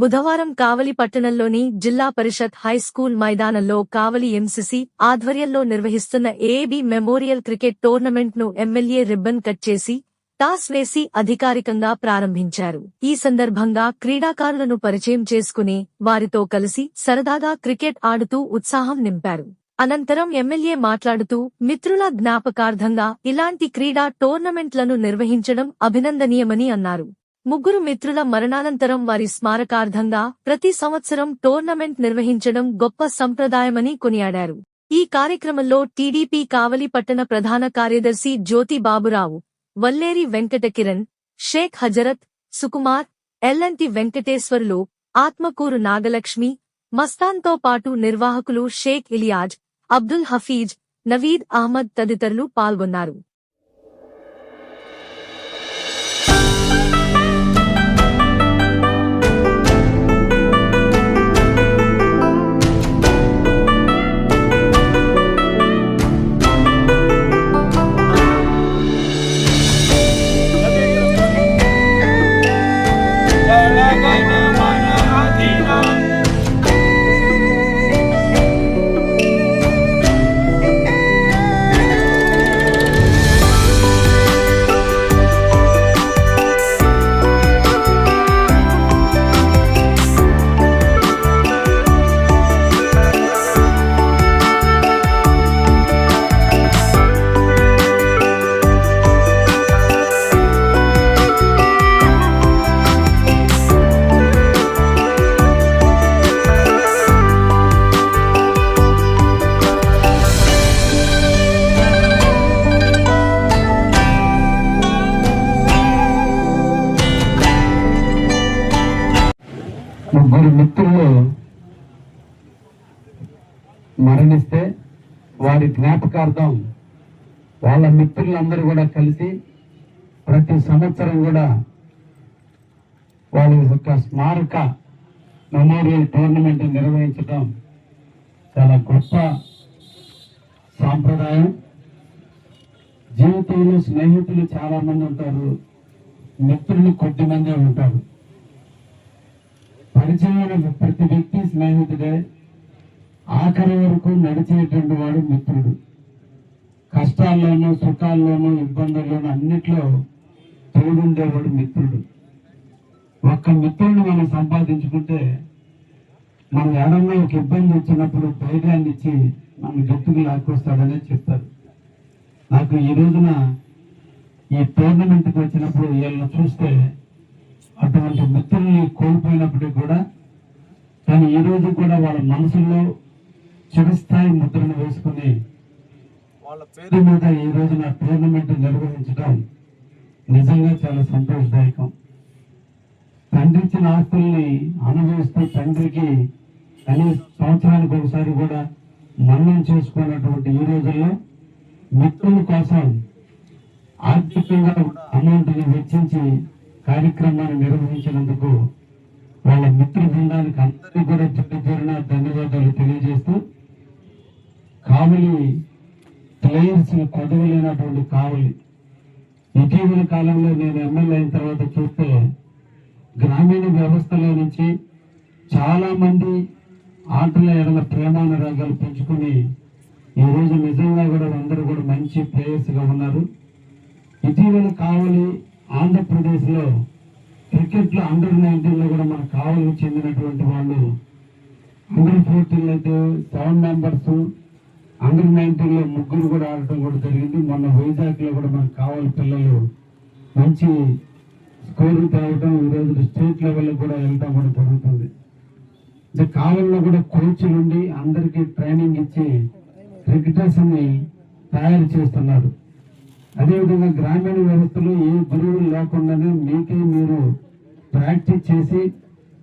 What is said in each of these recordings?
బుధవారం కావలి పట్టణంలోని జిల్లా పరిషత్ హైస్కూల్ మైదానంలో కావలి ఎంసీసీ ఆధ్వర్యంలో నిర్వహిస్తున్న ఏబీ మెమోరియల్ క్రికెట్ టోర్నమెంట్ను ఎమ్మెల్యే రిబ్బన్ కట్ చేసి టాస్ వేసి అధికారికంగా ప్రారంభించారు. ఈ సందర్భంగా క్రీడాకారులను పరిచయం చేసుకుని వారితో కలిసి సరదాగా క్రికెట్ ఆడుతూ ఉత్సాహం నింపారు. అనంతరం ఎమ్మెల్యే మాట్లాడుతూ మిత్రుల జ్ఞాపకార్థంగా ఇలాంటి క్రీడా టోర్నమెంట్లను నిర్వహించడం అభినందనీయమని అన్నారు. ముగ్గురు మిత్రుల మరణానంతరం వారి స్మారకార్థంగా ప్రతి సంవత్సరం టోర్నమెంట్ నిర్వహించడం గొప్ప సంప్రదాయమని కొనియాడారు. ఈ కార్యక్రమంలో టీడీపీ కావలి పట్టణ ప్రధాన కార్యదర్శి జ్యోతి బాబురావు వల్లేరి వెంకట కిరణ్ షేక్ హజరత్ సుకుమార్ ఎల్లంటి వెంకటేశ్వర్లు ఆత్మకూరు నాగలక్ష్మి మస్తాన్తో పాటు నిర్వాహకులు షేక్ ఇలియాజ్ అబ్దుల్ హఫీజ్ నవీద్ అహ్మద్ తదితరులు పాల్గొన్నారు. ముగ్గురు మిత్రులు మరణిస్తే వారి జ్ఞాపకార్థం వాళ్ళ మిత్రులందరూ కూడా కలిసి ప్రతి సంవత్సరం కూడా వాళ్ళ యొక్క స్మారక మెమోరియల్ టోర్నమెంట్ నిర్వహించడం చాలా గొప్ప సాంప్రదాయం. జీవితంలో స్నేహితులు చాలామంది ఉంటారు మిత్రులు కొద్దిమందే ఉంటారు. పరిచయమైన ప్రతి వ్యక్తి స్నేహితుడే. ఆఖరి వరకు నడిచేటువంటి వాడు మిత్రుడు. కష్టాల్లోనూ సుఖాల్లోనూ ఇబ్బందుల్లోనూ అన్నిట్లో తోడుండేవాడు మిత్రుడు. ఒక్క మిత్రుడిని మనం సంపాదించుకుంటే మన ఎడల్లో ఒక ఇబ్బంది వచ్చినప్పుడు ధైర్యాన్ని ఇచ్చి మన గట్టుకు లాక్కొస్తాడనే చెప్తారు. నాకు ఈ రోజున ఈ టోర్నమెంట్కి వచ్చినప్పుడు వీళ్ళని చూస్తే అటువంటి మిత్రుల్ని కోల్పోయినప్పటికీ కూడా కానీ ఈ రోజు కూడా వాళ్ళ మనసులో చిరస్థాయి ముద్రను వేసుకుని వాళ్ళ పేరు మీద ఈ రోజున టోర్నమెంట్ నిర్వహించడం నిజంగా చాలా సంతోషదాయకం. తండ్రి ఇచ్చిన ఆస్తుల్ని అనుభవిస్తూ తండ్రికి కనీస సంవత్సరానికి ఒకసారి కూడా మన్నం చేసుకున్నటువంటి ఈ రోజుల్లో మిత్రుల కోసం ఆర్థికంగా అమౌంట్ని వెచ్చించి కార్యక్రమాన్ని నిర్వహించినందుకు వాళ్ళ మిత్ర బృందానికి అందరికీ కూడా చుట్టూ పేరున ధన్యవాదాలు తెలియజేస్తూ కావలి ప్లేయర్స్ కొదవలేనటువంటి కావలి. ఇటీవల కాలంలో నేను ఎమ్మెల్యే అయిన తర్వాత చూస్తే గ్రామీణ వ్యవస్థలో నుంచి చాలామంది ఆటల ఎడల ప్రేమానురాగాలు పెంచుకొని ఈరోజు నిజంగా కూడా అందరూ కూడా మంచి ప్లేయర్స్గా ఉన్నారు. ఇటీవల కావలి ఆంధ్రప్రదేశ్లో క్రికెట్లో అండర్ నైన్టీన్లో కూడా మన కావలికి చెందినటువంటి వాళ్ళు అండర్ ఫోర్టీన్ అయితే సెవెన్ మెంబర్స్ అండర్ నైన్టీన్లో ముగ్గురు కూడా ఆడటం కూడా జరిగింది. మొన్న వైజాగ్లో కూడా మన కావాలి పిల్లలు మంచి స్కోర్ తేవడం ఈ రోజు స్టేట్ లెవెల్ కూడా వెళ్ళడం కూడా జరుగుతుంది. అంటే కావలిలో కూడా కోచ్లు ఉండి అందరికీ ట్రైనింగ్ ఇచ్చి క్రికెటర్స్ని తయారు చేస్తున్నారు. అదేవిధంగా గ్రామీణ వ్యవస్థలో ఏ గురువులు మీకే మీరు ప్రాక్టీస్ చేసి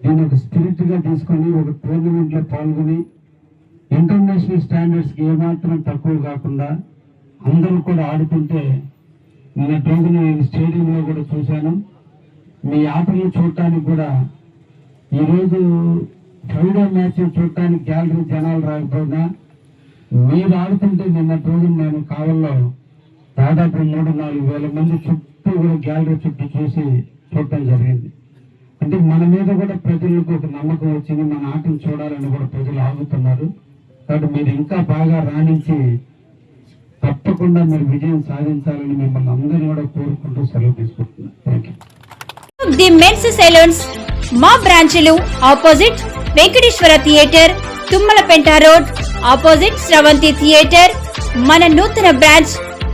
దీన్ని ఒక స్పిరిట్గా తీసుకొని ఒక టోర్నమెంట్లో పాల్గొని ఇంటర్నేషనల్ స్టాండర్డ్స్కి ఏమాత్రం తక్కువ కాకుండా అందరూ కూడా ఆడుతుంటే నిన్న రోజున నేను స్టేడియంలో కూడా చూశాను. మీ ఆటలు చూడటానికి కూడా ఈరోజు ఫ్రైడే మ్యాచ్ చూడటానికి గ్యాలరీ జనాలు రాకపోయినా మీరు ఆడుతుంటే నిన్న రోజున నేను కావల్లో దాదాపు మూడు నాలుగు వేల మంది చుట్టూ చుట్టూ కూడా గ్యాలరీ చుట్టూ చూసి చూడటం జరిగింది. అంటే మన మీద కూడా ప్రజలకు ఒక నమ్మకం వచ్చింది మన ఆటను చూడాలని కూడా ప్రజలు ఆగుతున్నారు. కాబట్టి మీరు ఇంకా బాగా రాణించి తప్పకుండా మీరు విజయం సాధించాలని మిమ్మల్ని అందరినీ కూడా కోరుకుంటూ సెలవు తీసుకుంటున్నాను. Thank you the men's saloons మా బ్రాంచ్లు opposite Venkateswara theatre Tummalapenta road opposite Sravanthi theatre మన నూతన బ్రాంచ్